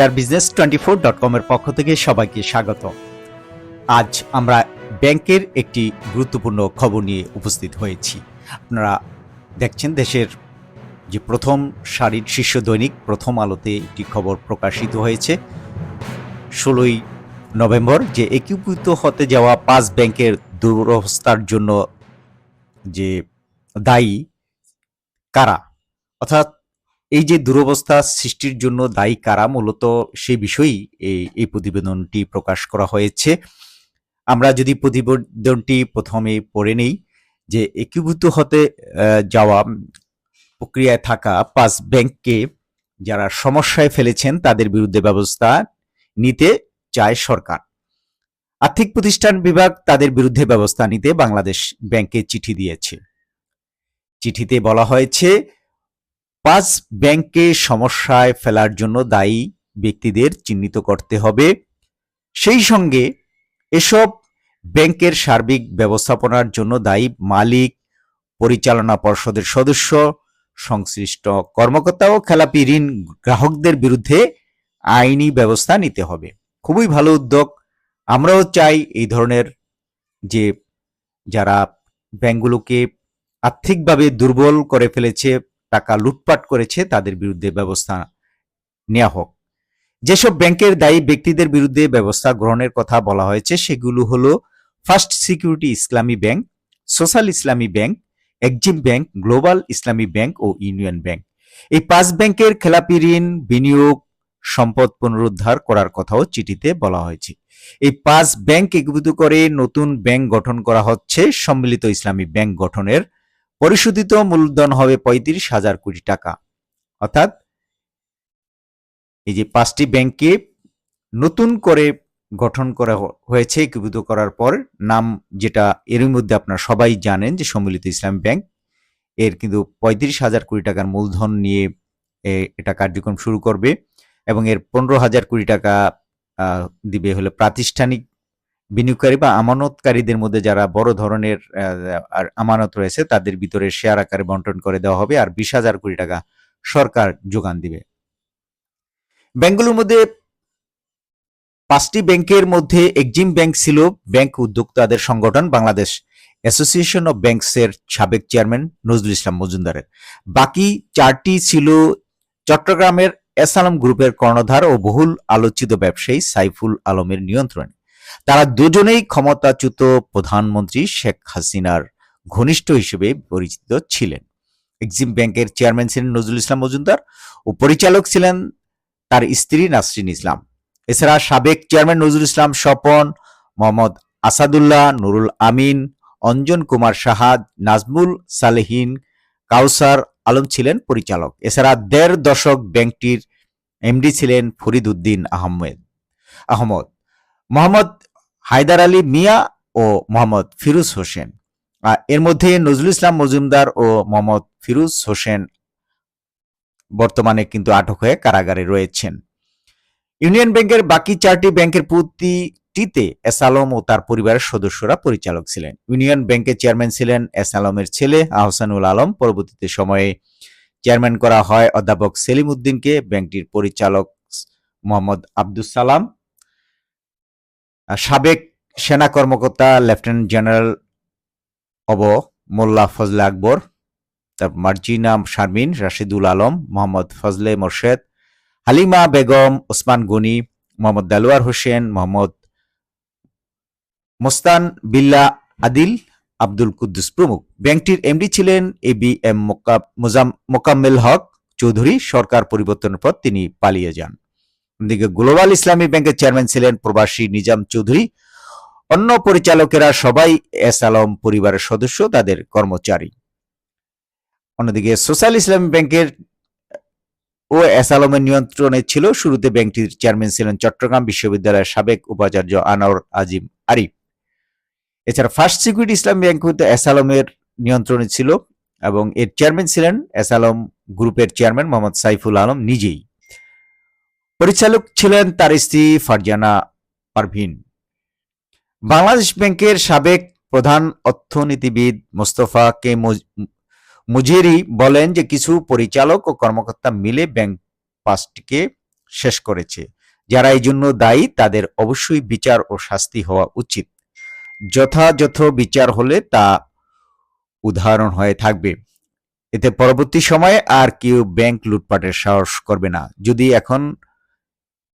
Share business twenty four dot কমের পক্ষ থেকে সবাইকে স্বাগত। আজ আমরা ব্যাংকের একটি গুরুত্বপূর্ণ খবর নিয়ে উপস্থিত হয়েছি। আপনারা দেখছেন দেশের যে প্রথম সারির শীর্ষ দৈনিক, প্রথম আলোতে একটি খবর প্রকাশিত হয়েছে। ষোলোই নভেম্বর যে একীভূত হতে যাওয়া পাঁচ ব্যাংকের দুরবস্থার জন্য যে দায়ী কারা? অর্থাৎ এই যে দুরবস্থা সৃষ্টির জন্য দায়ী কারা মূলত সেই বিষয়েই এই এই প্রতিবেদনটি প্রকাশ করা হয়েছে। আমরা যদি প্রতিবেদনটি প্রথমে পড়ে নেই যে একীভূত হতে যাওয়া প্রক্রিয়ায় থাকা পাঁচ ব্যাংককে যারা সমস্যায় ফেলেছেন তাদের বিরুদ্ধে ব্যবস্থা নিতে চায় সরকার। আর্থিক প্রতিষ্ঠান বিভাগ তাদের বিরুদ্ধে ব্যবস্থা নিতে বাংলাদেশ ব্যাংকে চিঠি দিয়েছে। চিঠিতে বলা হয়েছে পাঁচ ব্যাংককে সমস্যায় ফেলার জন্য দায়ী ব্যক্তিদের চিহ্নিত করতে হবে। সেই সঙ্গে এসব ব্যাংকের সার্বিক ব্যবস্থাপনার জন্য দায়ী মালিক, পরিচালনা পর্ষদের সদস্য, সংশ্লিষ্ট কর্মকর্তা ও খেলাপি ঋণ গ্রাহকদের বিরুদ্ধে আইনি ব্যবস্থা নিতে হবে। খুবই ভালো উদ্যোগ। আমরাও চাই এই ধরনের যে যারা ব্যাংকগুলোকে আর্থিকভাবে দুর্বল করে ফেলেছে টাকা লুটপাট করেছে, তাদের বিরুদ্ধে ব্যবস্থা নেওয়া হোক। যেসব ব্যাংকের দায়ী ব্যক্তিদের বিরুদ্ধে ব্যবস্থা গ্রহণের কথা বলা হয়েছে, সেগুলো হলো first security Islami bank, social Islami bank Exim bank, global Islami bank ও ইউনিয়ন ব্যাংক। এই পাঁচ ব্যাংকের খেলাপি ঋণ, বিনিয়োগ, সম্পদ পুনরুদ্ধার করার কথাও চিঠিতে বলা হয়েছে। এই পাঁচ ব্যাংক একীভূত করে নতুন ব্যাংক গঠন করা হচ্ছে, সম্মিলিত ইসলামী ব্যাংক গঠনের পরিশোধিত মূলধন হবে পঁয়ত্রিশ হাজার কোটি টাকা। অর্থাৎ এই যে পাঁচটি ব্যাংকে নতুন করে গঠন করা হয়েছে, একীভূত করার পর নাম যেটা এর মধ্যে আপনারা সবাই জানেন যে সম্মিলিত ইসলাম ব্যাংক, এর কিন্তু পঁয়ত্রিশ হাজার কোটি টাকার মূলধন নিয়ে এটা কার্যক্রম শুরু করবে এবং এর পনেরো হাজার কোটি টাকা দিবে হলো প্রাতিষ্ঠানিক বিনিয়োগকারী বা আমানতকারীদের মধ্যে যারা বড় ধরনের আমানত রয়েছে, তাদের ভিতরে শেয়ার আকারে বন্টন করে দেওয়া হবে আর বিশ হাজার কোটি টাকা সরকার যোগান দিবে। ব্যাংকগুলোর মধ্যে পাঁচটি ব্যাংকের মধ্যে এক্সিম ব্যাংক ছিল, ব্যাংক উদ্যোক্তাদের সংগঠন, বাংলাদেশ অ্যাসোসিয়েশন অফ ব্যাংকসের সাবেক চেয়ারম্যান নজরুল ইসলাম মজুমদারের। বাকি চারটি ছিল চট্টগ্রামের এস আলম গ্রুপের কর্ণধার ও বহুল আলোচিত ব্যবসায়ী সাইফুল আলমের নিয়ন্ত্রণে। তারা দুজনেই ক্ষমতাচ্যুত প্রধানমন্ত্রী শেখ হাসিনার ঘনিষ্ঠ হিসেবে পরিচিত ছিলেন। এক্সিম ব্যাংকের চেয়ারম্যান ছিলেন নজরুল ইসলাম মজুমদার ও পরিচালক ছিলেন তার স্ত্রী নাসরিন ইসলাম। এছাড়া সাবেক চেয়ারম্যান নজরুল ইসলাম স্বপন, মোহাম্মদ আসাদুল্লাহ, নুরুল আমিন, অঞ্জন কুমার সাহাদ নাজমুল সালেহীন, কাউসার আলম ছিলেন পরিচালক। এছাড়া দেড় দশক ব্যাংকটির এমডি ছিলেন ফরিদ উদ্দিন আহমেদ আহমদ। মোহাম্মদ হায়দার আলী মিয়া ও মোহাম্মদ ফিরোজ হোসেন। এর মধ্যে নজরুল ইসলাম মজুমদার ও মোহাম্মদ ফিরোজ হোসেন বর্তমানে কিন্তু আটক হয়ে কারাগারে রয়েছেন। ইউনিয়ন ব্যাংকের বাকি চারটি ব্যাংকের প্রতিটিতে এস আলম ও তার পরিবারের সদস্যরা পরিচালক ছিলেন। ইউনিয়ন ব্যাংকের চেয়ারম্যান ছিলেন এস আলমের ছেলে আহসানুল আলম। পরবর্তীতে সময়ে চেয়ারম্যান করা হয় অধ্যাপক সেলিম উদ্দিনকে। ব্যাংকটির পরিচালক মোহাম্মদ আব্দুস সালাম। সাবেক সেনা কর্মকর্তা লেফটেন্যান্ট জেনারেল অব মোল্লা ফজলে আকবর, তারপর মার্জিনা শারমিন, রাশিদুল আলম, মোহাম্মদ ফজলে মোর্শেদ, হালিমা বেগম, ওসমান গনি, মোহাম্মদ দেলোয়ার হোসেন, মোহাম্মদ মোস্তান বিল্লা আদিল, আব্দুল কুদ্দুস প্রমুখ। ব্যাংকটির এমডি ছিলেন A B M Mokammel Haque Chowdhury. সরকার পরিবর্তনের পর তিনি পালিয়ে যান। অন্যদিকে গ্লোবাল ইসলামী ব্যাংকের চেয়ারম্যান ছিলেন প্রবাসী নিজাম চৌধুরী। অন্য পরিচালকেরা সবাই এস আলম পরিবারের সদস্য, তাদের কর্মচারী। অন্যদিকে সোশ্যাল ইসলামী ব্যাংকের ও এস আলমের নিয়ন্ত্রণে ছিল শুরুতে ব্যাংকটির চেয়ারম্যান ছিলেন চট্টগ্রাম বিশ্ববিদ্যালয়ের সাবেক উপাচার্য আনোয়ার আজিম আরিফ। এছাড়া ফার্স্ট সিকিউরিটি ইসলাম ব্যাংক হতে এস আলমের নিয়ন্ত্রণে ছিল এবং এর চেয়ারম্যান ছিলেন এস আলম গ্রুপের চেয়ারম্যান মোহাম্মদ সাইফুল আলম নিজেই। পরিচালক ছিলেন তার স্ত্রী ফারজানা পারভিন। বাংলাদেশ ব্যাংকের সাবেক প্রধান অর্থনীতিবিদ মোস্তফা কে মুজ- মুজেরি বলেন যে, কিছু পরিচালক ও কর্মকর্তা মিলে ব্যাংক পাঁচটিকে শেষ করেছে। যারা এই জন্য দায়ী, তাদের অবশ্যই বিচার ও শাস্তি হওয়া উচিত। যথাযথ বিচার হলে তা উদাহরণ হয়ে থাকবে। এতে পরবর্তী সময়ে আর কেউ ব্যাংক লুটপাটের সাহস করবে না। যদি এখন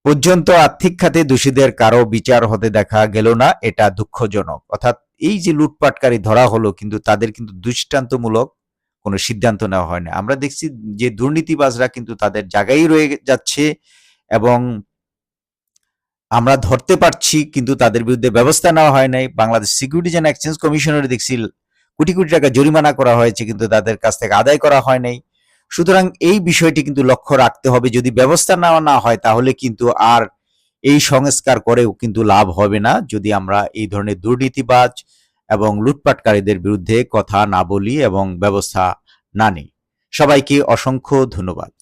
পর্যন্ত আর্থিক খাতে দোষীদের কারও বিচার হতে দেখা গেল না, এটা দুঃখজনক। অর্থাৎ এই যে লুটপাটকারী ধরা হলো, কিন্তু তাদের কিন্তু দৃষ্টান্তমূলক কোনো সিদ্ধান্ত নেওয়া হয় না আমরা দেখছি যে দুর্নীতিবাজরা কিন্তু তাদের জায়গায় রয়ে যাচ্ছে এবং আমরা ধরতে পারছি, কিন্তু তাদের বিরুদ্ধে ব্যবস্থা নেওয়া হয় নাই। বাংলাদেশ সিকিউরিটিজ অ্যান্ড এক্সচেঞ্জ কমিশনের দেখছি কোটি কোটি টাকা জরিমানা করা হয়েছে, কিন্তু তাদের কাছ থেকে আদায় করা হয় নাই। সুতরাং এই বিষয়টি কিন্তু লক্ষ্য রাখতে হবে। যদি ব্যবস্থা নেওয়া না হয়, তাহলে কিন্তু আর এই সংস্কার করেও কিন্তু লাভ হবে না। যদি আমরা এই ধরনের দুর্নীতিবাজ এবং লুটপাটকারীদের বিরুদ্ধে কথা না বলি এবং ব্যবস্থা না নিই। সবাইকে অসংখ্য ধন্যবাদ।